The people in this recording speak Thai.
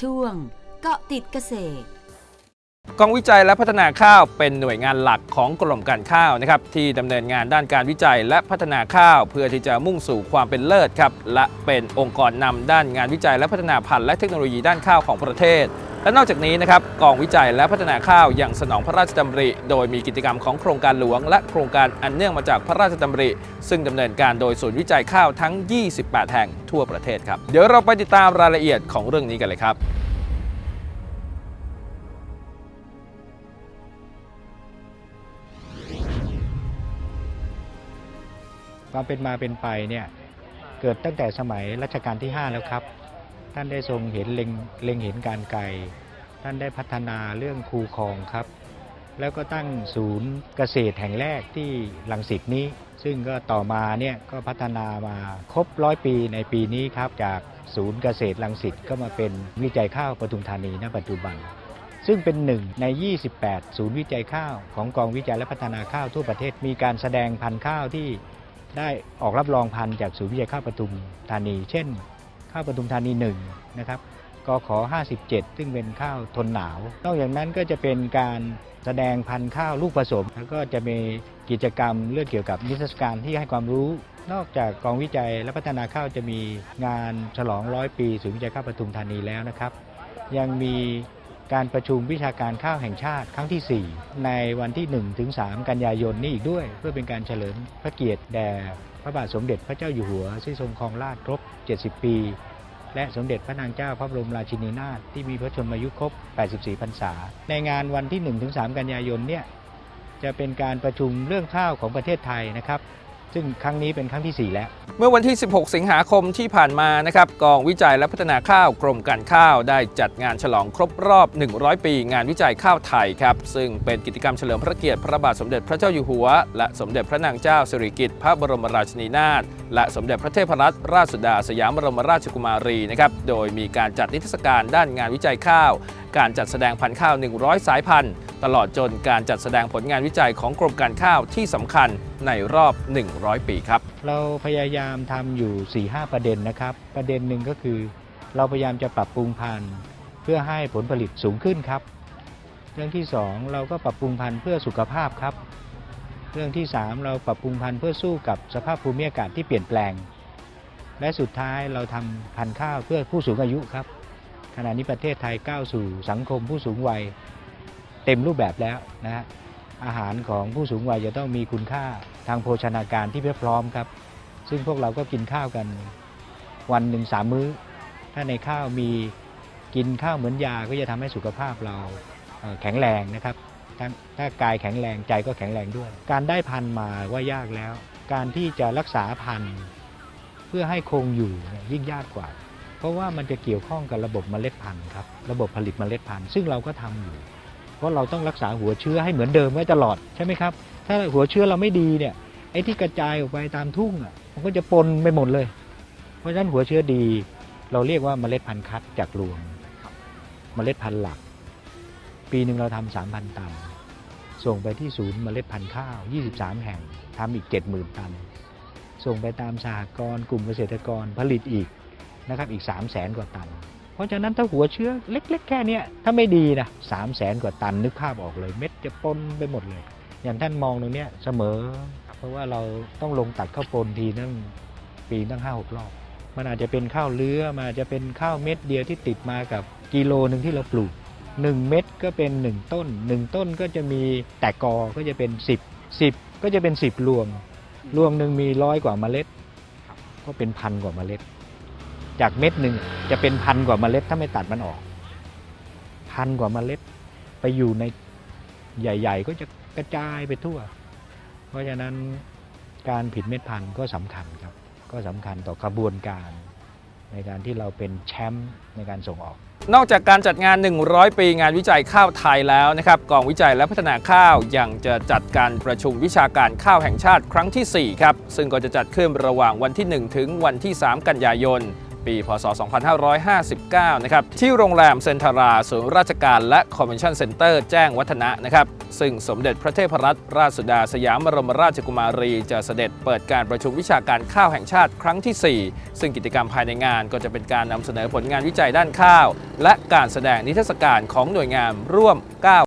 ช่วงเกาะติดเกษตร กองวิจัยและพัฒนาข้าวเป็นหน่วยงานหลักของกรมการข้าวนะครับที่ดำเนินงานด้านการวิจัยและพัฒนาข้าว เพื่อที่จะมุ่งสู่ความเป็นเลิศครับและเป็นองค์กรนำด้านงานวิจัยและพัฒนาพันธุ์และเทคโนโลยีด้านข้าวของประเทศ และนอกจากนี้นะครับกองวิจัยและพัฒนาข้าวยังสนองพระราชดำริ โดยมีกิจกรรมของโครงการหลวง และโครงการอันเนื่องมาจากพระราชดำริ ซึ่งดำเนินการโดยศูนย์วิจัยข้าวทั้ง 28 แห่งทั่วประเทศครับเดี๋ยวเราไปติดตามรายละเอียดของเรื่องนี้กันเลยครับ ความเป็นมาเป็นไปเนี่ยเกิดตั้งแต่สมัยรัชกาลที่ 5 แล้วครับ ท่านได้ทรงเห็นเล็งเล็งเห็นการไกลท่านได้พัฒนาเรื่องคูคลองครับ แล้วก็ตั้งศูนย์เกษตรแห่งแรกที่ลังสิตนี้ ซึ่งก็ต่อมาเนี่ยก็พัฒนามาครบร้อยปีในปีนี้ครับ จากศูนย์เกษตรลังสิตก็มาเป็นวิจัยข้าวปทุมธานีณปัจจุบัน ซึ่งเป็นหนึ่งใน 28 ศูนย์วิจัยข้าวของกองวิจัยและพัฒนาข้าวทั่วประเทศมีการแสดงพันธุ์ข้าวที่ ได้ออกรับรองพันธุ์จากศูนย์วิจัยข้าวปทุมธานี เช่น ข้าวปทุมธานี1นะครับกขอ 57 ซึ่งเป็นข้าวทนหนาว นอกจากนั้นก็จะเป็นการแสดงพันธุ์ข้าวลูกผสม แล้วก็จะมีกิจกรรมเรื่องเกี่ยวกับนิทรรศการที่ให้ความรู้ นอกจากกองวิจัยและพัฒนาข้าวจะมีงานฉลองร้อยปีศูนย์วิจัยข้าวปทุมธานีแล้วนะครับ ยังมี การประชุมวิชาการข้าวแห่งชาติครั้งที่ 4 ในวันที่1ถึง3กันยายนนี้อีกด้วย เพื่อเป็นการเฉลิมพระเกียรติแด่พระบาทสมเด็จพระเจ้าอยู่หัวที่ทรงครองราชย์ครบ 70 ปี และสมเด็จพระนางเจ้าพระบรมราชินีนาถที่มีพระชนมายุครบ 84 พรรษา ในงานวันที่1ถึง3กันยายนเนี่ยจะเป็นการประชุมเรื่องข้าวของประเทศไทยนะครับ ซึ่งครั้งนี้เป็นครั้งที่ 4 แล้ว เมื่อวันที่ 16 สิงหาคมที่ผ่านมานะครับกองวิจัยและพัฒนาข้าวกรมการข้าวได้จัดงานฉลองครบรอบ 100 ปี งานวิจัยข้าวไทยครับ ซึ่งเป็นกิจกรรมเฉลิมพระเกียรติพระบาทสมเด็จพระเจ้าอยู่หัว และสมเด็จพระนางเจ้าสิริกิติ์พระบรมราชินีนาถและสมเด็จพระเทพรัตนราชสุดาสยามบรมราชกุมารีนะครับโดยมีการจัดนิทรรศการด้านงานวิจัยข้าว การจัดแสดงพันธุ์ข้าว 100 สายพันธุ์ ตลอดจนการจัดแสดงผลงานวิจัยของกรมการข้าวที่สำคัญในรอบ 100 ปีครับ เราพยายามทำอยู่ 4-5 ประเด็นนะครับ ประเด็นหนึ่งก็คือ เราพยายามจะปรับปรุงพันธุ์เพื่อให้ผลผลิตสูงขึ้นครับ เรื่องที่ 2 เราก็ปรับปรุงพันธุ์เพื่อสุขภาพครับ เรื่องที่ 3 เราปรับปรุงพันธุ์เพื่อสู้กับสภาพภูมิอากาศที่เปลี่ยนแปลง และสุดท้ายเราทำพันธุ์ข้าวเพื่อผู้สูงอายุครับ ขณะนี้ประเทศไทยก้าวสู่สังคมผู้สูงวัย เต็มรูปแบบแล้วนะฮะอาหารของผู้สูงวัยจะต้องมีคุณค่าทางโภชนาการที่เพียบพร้อมครับ ซึ่งพวกเราก็กินข้าวกันวันหนึ่งสามมื้อ ถ้าในข้าวมีกินข้าวเหมือนยาก็จะทำให้สุขภาพเราแข็งแรงนะครับถ้าถ้ากายแข็งแรงใจก็แข็งแรงด้วย การได้พันธุ์มาว่ายากแล้ว การที่จะรักษาพันธุ์เพื่อให้คงอยู่ยิ่งยากกว่า เพราะว่ามันจะเกี่ยวข้องกับระบบเมล็ดพันธุ์ครับระบบผลิตเมล็ดพันธุ์ซึ่งเราก็ทำอยู่ เพราะเราต้องรักษาหัวเชื้อให้เหมือนเดิมไว้ตลอดใช่ไหมครับ ถ้าหัวเชื้อเราไม่ดีเนี่ยไอ้ที่กระจายออกไปตามทุ่งอะมันก็จะปนไปหมดเลย เพราะฉะนั้นหัวเชื้อดี เราเรียกว่าเมล็ดพันธุ์คัดจากรวงเมล็ดพันธุ์หลัก ปีหนึ่งเราทำสามพันตัน ส่งไปที่ศูนย์เมล็ดพันธุ์ข้าว 23 แห่งทำอีก 70,000 ตัน ส่งไปตามสหกรณ์กลุ่มเกษตรกรผลิตอีก นะครับอีก 3 0 0แสนกว่าตัน เพราะฉะนั้นถ้าหัวเชื้อเล็ก ๆ แค่นี้ถ้าไม่ดีนะสามแสนกว่าตันนึกภาพออกเลย เม็ดจะปนไปหมดเลย อย่างท่านมองตรงนี้เสมอ เพราะว่าเราต้องลงตัดข้าวปนทีตั้งปีตั้งห้าหกรอบ มันอาจจะเป็นข้าวเลื้อมาจะเป็นข้าวเม็ดเดียวที่ติดมากับกิโลหนึ่งที่เราปลูก 1 เม็ดก็เป็น 1 ต้น 1 ต้นก็จะมีแตกกอก็จะเป็น 10 10 ก็จะเป็น 10รวงรวงหนึ่งมีร้อยกว่าเมล็ด ก็เป็นพันกว่าเมล็ด จากเม็ดหนึ่งจะเป็นพันกว่าเมล็ดถ้าไม่ตัดมันออก พันกว่าเมล็ดไปอยู่ในใหญ่ ๆ ก็จะกระจายไปทั่ว เพราะฉะนั้นการผิดเม็ดพันธุ์ก็สำคัญครับ ก็สำคัญต่อกระบวนการในการที่เราเป็นแชมป์ในการส่งออก นอกจากการจัดงาน 100 ปีงานวิจัยข้าวไทยแล้วนะครับกองวิจัยและพัฒนาข้าวยังจะจัดการประชุมวิชาการข้าวแห่งชาติครั้งที่ 4 ครับ ซึ่งก็จะจัดขึ้นระหว่างวันที่ 1 ถึงวันที่ 3 กันยายน ปี พศ 2559 นะครับ ที่โรงแรมเซนทาราศูนย์ราชการและคอนเวนชั่นเซ็นเตอร์แจ้งวัฒนะนะครับ ซึ่งสมเด็จพระเทพรัตนราชสุดาสยามบรมราชกุมารี จะเสด็จเปิดการประชุมวิชาการข้าวแห่งชาติครั้งที่ 4 ซึ่งกิจกรรมภายในงานก็จะเป็นการนำเสนอผลงานวิจัยด้านข้าว และการแสดงนิทรรศการของหน่วยงานร่วม 9